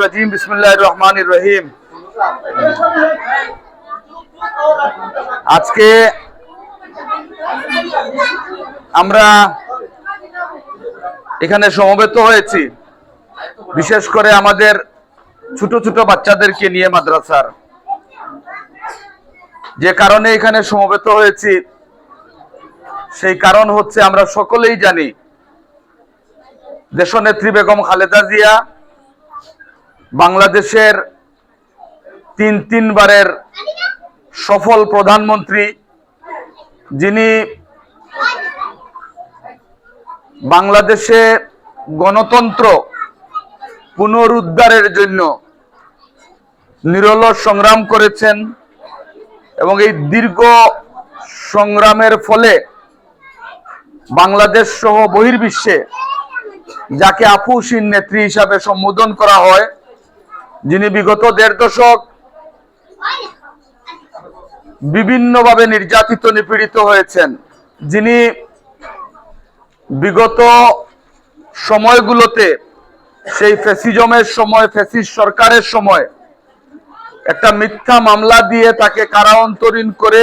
রাজিম বিসমুল্লাহ রহমান রহিম আজকে আমরা এখানে সমবেত হয়েছি। বিশেষ করে আমাদের ছোট ছোট বাচ্চাদেরকে নিয়ে মাদ্রাসার। যে কারণে এখানে সমবেত হয়েছি। সেই কারণ হচ্ছে আমরা সকলেই জানি। দেশনেত্রী বেগম খালেদা জিয়া বাংলাদেশের তিন তিনবারের সফল প্রধানমন্ত্রী যিনি বাংলাদেশে গণতন্ত্র পুনরুদ্ধারের জন্য নিরলস সংগ্রাম করেছেন এবং এই দীর্ঘ সংগ্রামের ফলে বাংলাদেশ সহ বহির্বিশ্বে যাকে আফুসিন নেত্রী হিসাবে সম্বোধন করা হয় যিনি বিগত দেড় দশক বিভিন্নভাবে নির্যাতিত, নিপীড়িত হয়েছেন, যিনি বিগত সময়গুলোতে সেই ফেসিজমের সময় ফেসিস সরকারের সময় একটা মিথ্যা মামলা দিয়ে তাকে কারা অন্তরীণ করে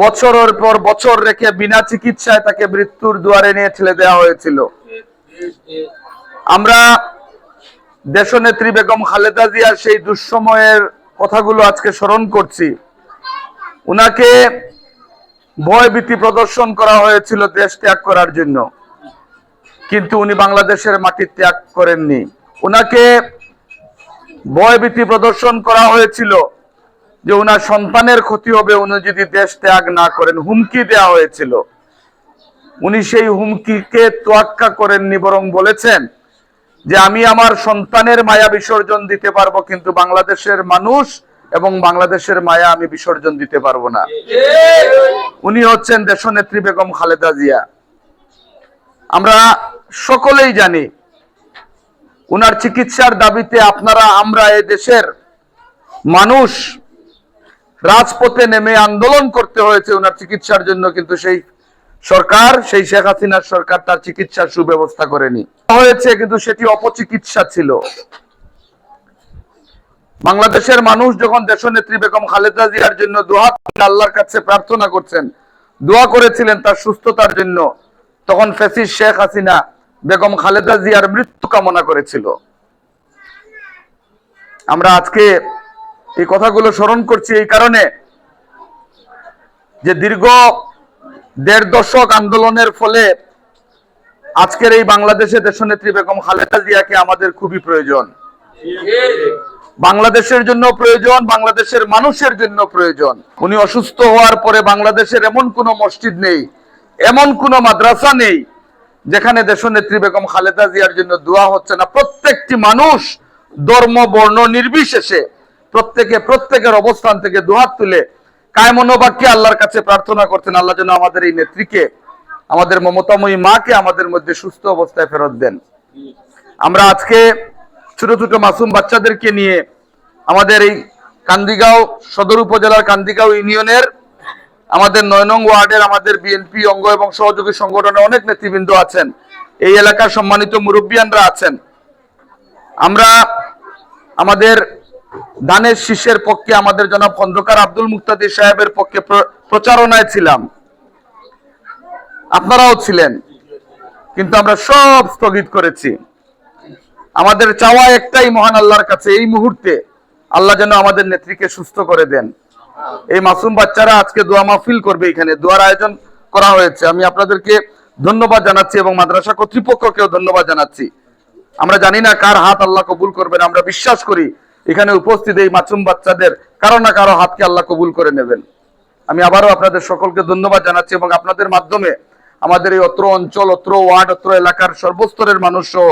বছরের পর বছর রেখে বিনা চিকিৎসায় তাকে মৃত্যুর দুয়ারে নিয়ে ঠেলে দেওয়া হয়েছিল। আমরা দেশনেত্রী বেগম খালেদা জিয়ার সেই দুঃসময়ের কথাগুলো আজকে স্মরণ করছি। উনাকে ভয় ভীতি প্রদর্শন করা হয়েছিল দেশ ত্যাগ করার জন্য। কিন্তু উনি বাংলাদেশের মাটি ত্যাগ করেননি। উনাকে ভয় ভীতি প্রদর্শন করা হয়েছিল যে উনার সন্তানের ক্ষতি হবে, উনি যদি দেশ ত্যাগ না করেন, হুমকি দেওয়া হয়েছিল। উনি সেই হুমকিকে তোয়াক্কা করেননি বরং বলেছেন যে আমি আমার সন্তানের মায়া বিসর্জন দিতে পারব, কিন্তু বাংলাদেশের মানুষ এবং বাংলাদেশের মায়া আমি বিসর্জন দিতে পারব না। উনি হচ্ছেন দেশনেত্রী বেগম খালেদা জিয়া। আমরা সকলেই জানি, উনার চিকিৎসার দাবিতে আপনারা, আমরা এ দেশের মানুষ, রাজপথে নেমে আন্দোলন করতে হয়েছে উনার চিকিৎসার জন্য, কিন্তু সেই সরকার, সেই শেখ হাসিনার সরকার তার চিকিৎসার সুব্যবস্থা করেনি। হয়েছে, কিন্তু সেটি অপচিকিৎসা ছিল। বাংলাদেশের মানুষ যখন দেশনেত্রী বেগম খালেদা জিয়ার জন্য দোয়া আল্লাহর কাছে প্রার্থনা করছেন, দোয়া করেছিলেন তার সুস্থতার জন্য, তখন ফেসিস শেখ হাসিনা বেগম খালেদা জিয়ার মৃত্যু কামনা করেছিল। আমরা আজকে এই কথাগুলো স্মরণ করছি এই কারণে যে দীর্ঘ দেড় দশক আন্দোলনের ফলে আজকের এই বাংলাদেশে দেশনেত্রী বেগম খালেদা জিয়াকে আমাদের খুবই প্রয়োজন। বাংলাদেশের জন্য প্রয়োজন, বাংলাদেশের মানুষের জন্য প্রয়োজন। উনি অসুস্থ হওয়ার পরে বাংলাদেশের এমন কোন মসজিদ নেই, এমন কোন মাদ্রাসা নেই, যেখানে দেশনেত্রী বেগম খালেদা জিয়ার জন্য দোয়া হচ্ছে না। প্রত্যেকটি মানুষ ধর্ম, বর্ণ নির্বিশেষে প্রত্যেকে প্রত্যেকের অবস্থান থেকে দোহাত তুলে কায়মনোবাক্যে আল্লাহর কাছে প্রার্থনা করতেন আল্লাহ যেন আমাদের এই নেত্রীকে, আমাদের মমতাময়ী মাকে আমাদের মধ্যে সুস্থ অবস্থায় ফেরত দেন। আমরা আজকে ছোট ছোট মাসুম বাচ্চাদেরকে নিয়ে আমাদের এই কান্দিগাঁও সদর উপজেলার কান্দিগাঁও ইউনিয়নের আমাদের নয় নং ওয়ার্ডের আমাদের বিএনপি অঙ্গ এবং সহযোগী সংগঠনের অনেক নেতৃবৃন্দ আছেন। এই এলাকার সম্মানিত মুরব্বিয়ানরা আছেন। আমরা আমাদের দানের শীষের পক্ষে আমাদের জনাব খন্দকার আব্দুল মুক্তাদির সাহেবের পক্ষে প্রচারণায় ছিলাম। আপনারাও ছিলেন, কিন্তু আমরা সব স্থগিত করেছি। আমাদের চাওয়া একটাই মহান আল্লাহর কাছে, এই মুহূর্তে আল্লাহ যেন আমাদের নেত্রীকে সুস্থ করে দেন। এই মাসুম বাচ্চারা আজকে দোয়া মাহফিল করবে এখানে। দোয়ার আয়োজন করা হয়েছে। আমি আপনাদেরকে ধন্যবাদ জানাচ্ছি এবং মাদ্রাসা কর্তৃপক্ষকেও ধন্যবাদ জানাচ্ছি। আমরা জানি না কার হাত আল্লাহ কবুল করবেন, আমরা বিশ্বাস করি এখানে উপস্থিত এই মাসুম বাচ্চাদের কারও না কারও হাতকে আল্লাহ কবুল করে নেবেন। আমি আবারও আপনাদের সকলকে ধন্যবাদ জানাচ্ছি এবং আপনাদের মাধ্যমে আমাদের এই অত্র অঞ্চল, অত্র ওয়ার্ড, অত্র এলাকার সর্বস্তরের মানুষ সহ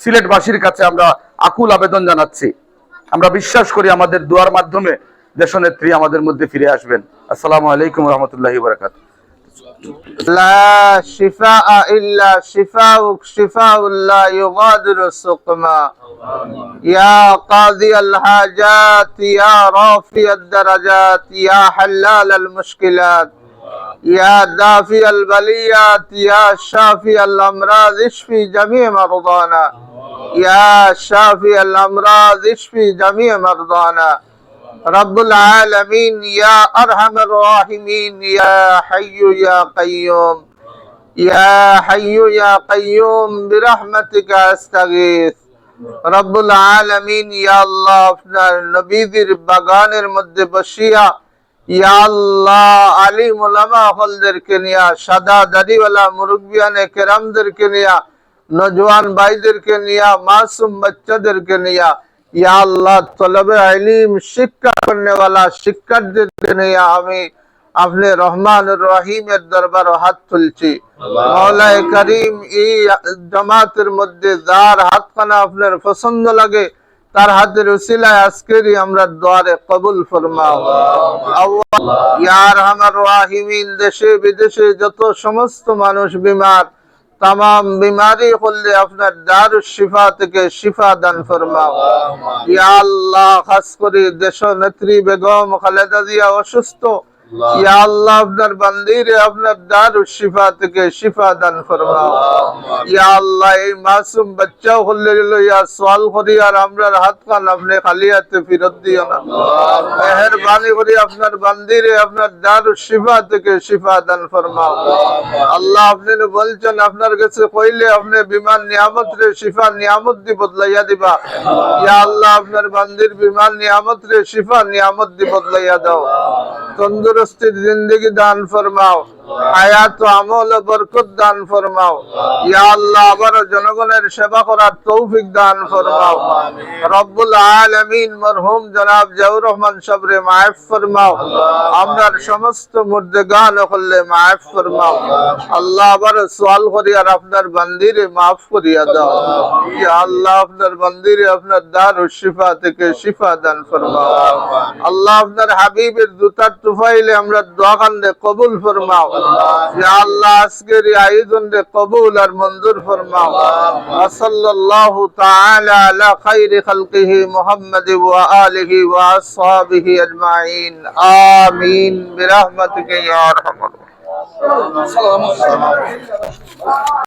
সিলেটবাসীর কাছে আমরা আকুল আবেদন জানাচ্ছি। আমরা বিশ্বাস করি আমাদের দোয়ার মাধ্যমে দেশনেত্রী আমাদের মধ্যে ফিরে আসবেন। আসসালামু আলাইকুম রহমতুল্লাহি বারাকাত لا شفاء إلا شفاءك شفاء لا يغادر سقما يا قاضي الحاجات يا رافع الدرجات يا حلال المشكلات. يا دافع البليات يا شافي الأمراض اشفي جميع مرضانا. يا شافي الأمراض اشفي جميع مرضانا. رب العالمين يا أرحم الراحمين يا حي يا قيوم يا حي يا قيوم برحمتك أستغيث রব্বুল আলামিন ইয়া আল্লাহ আপনার নবীদের বাগানের মধ্যে বসিয়া ইয়া আল্লাহ আলিম উলামা হলদেরকে নিয়া সাদা দাড়িওয়ালা মুরব্বিয়ানে কেরামদেরকে নিয়া নজওয়ান ভাইদেরকে নিয়া মাসুম বাচ্চাদেরকে নিয়া वाला তুলছি। করিম এই জামাতের মধ্যে যার হাতখানা আপনার পছন্দ লাগে তার হাতের উসিলায় আজকেরই আমরা দোয়ারে কবুল ফরমাও। ইয়ার আমার রাহিমিন দেশে বিদেশে যত সমস্ত মানুষ বিমার তাম বিমারি হলে আপনার দারু শিফা থেকে শিফা দান ফরমাও ইয়া আল্লাহ খাস করে দেশ নেত্রী বেগম খালেদা জিয়া অসুস্থ। ইয়া আল্লাহ আপনার বান্দিরে আপনার দারু শিফা থেকে শিফা দান ফরমাও। ইয়া আল্লাহ এই মাসুম বাচ্চা হলে ইয়া সওয়াল করি আর আমরার হাত কান আপনি খালি হাতে ফেরত দিও না। মেহেরবানি করে আপনার বান্দিরে আপনার দারু শিফা থেকে শিফা দান ফরমাও। আল্লাহ আপনি বলছেন আপনার কাছে কইলে আপনি বিমান নিয়ামত রে শিফা নিয়ামত দি বদলাইয়া দিবা। ইয়া আল্লাহ আপনার বান্দির বিমান নিয়ামত রে শিফা নিয়ামত দি বদলাইয়া দাও। তন্দুরস্তির জিন্দগি দান ফরমাও। হায়াত ও আমল বরকত দান ফরমাও। ইয়া আল্লাহ আবার জনগণের সেবা করার তৌফিক দান ফরমাও। রব্বুল আলামিন মরহুম জনাব জাউর রহমান সবরে মায়েফ ফরমাও। আমরার সমস্ত মুর্দেগান করলে মায়েফ ফরমাও। আল্লাহ আবার সোয়াল করি আর আপনার বান্দিরে মাফ করিয়া দাও। ইয়া আল্লাহ আপনার বান্দিরে আপনার দার শিফা থেকে শিফা দান ফরমাও। আল্লাহ আপনার হাবিবের জুতার তুফাইলে আমরা দোয়া কান্দে কবুল ফরমাও। ইয়া আল্লাহ আজকের এই আয়োজন রে কবুল আর মঞ্জুর ফরমাও সাল্লাল্লাহু তাআলা আলা খাইরি খালকিহি মুহাম্মদ ওয়া আলিহি ওয়া আসহাবিহি আজমাইন আমিন বিরহমাতিকা ইয়া আরহামার রাহিমিন